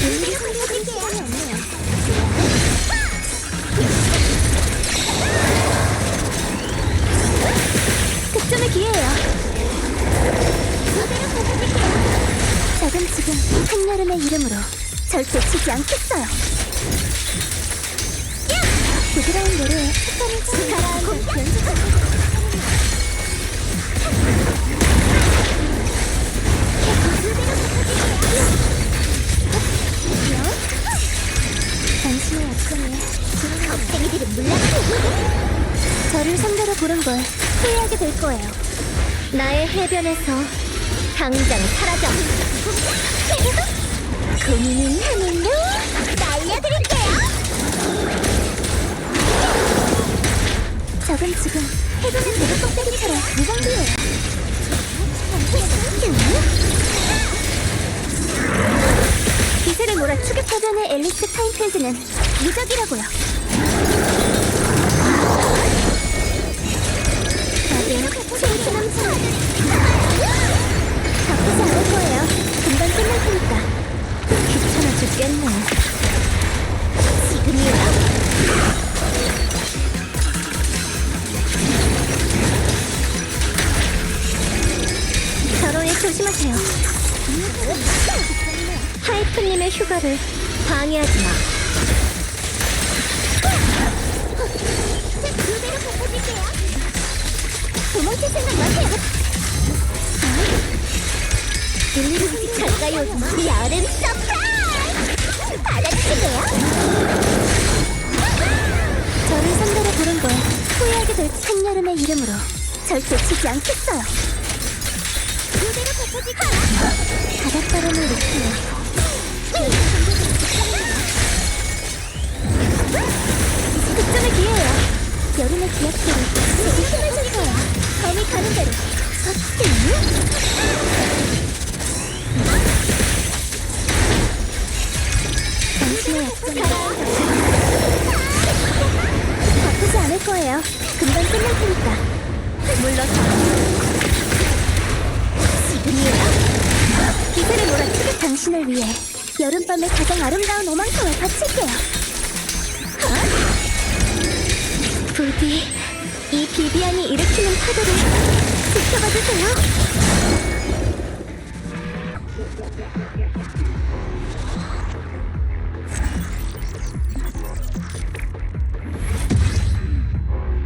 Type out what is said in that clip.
능력이 상대적인 제한이 없네요. 극점의 기회예요. 무대로 보여드릴게요. 저금 지금 한여름의 이름으로 절대 치지 않겠어요. 부드러운 노래에 특별히 가라앉은 변수가 겁쟁이들은 물러가고 저를 상대로 고른 걸 후회하게 될 거예요. 나의 해변에서 당장 사라져. 고민은 하늘로 날려드릴게요. 적은 지금 해변의 대구 껍데기처럼 무방비예요. 앨리스 파인필드는 무적이라고요. 바쁘지 않을 거예요. 금방 끝날 테니까. 귀찮아 죽겠네. 지금이야. 서로에 조심하세요. 하이프님의 휴가를 방해하지 마. 도망칠 생각 마세요. 일일이 가까이 오지 마. 여름 서프라이즈! 받아주실래요? 저를 상대로 부른 걸 후회하게 될 한여름의 이름으로 절대 치지 않겠어요. 그대로 덮어지고 바닷바람을 느끼며 바쁘지 않을 거예요. 금방 끝날 테니까. 물러서. 지금이에요. 기세를 몰아치게 당신을 위해 여름밤의 가장 아름다운 오만큼을 바칠게요. 부디 이 비비안이 일으키는 파도를 잡아주세요.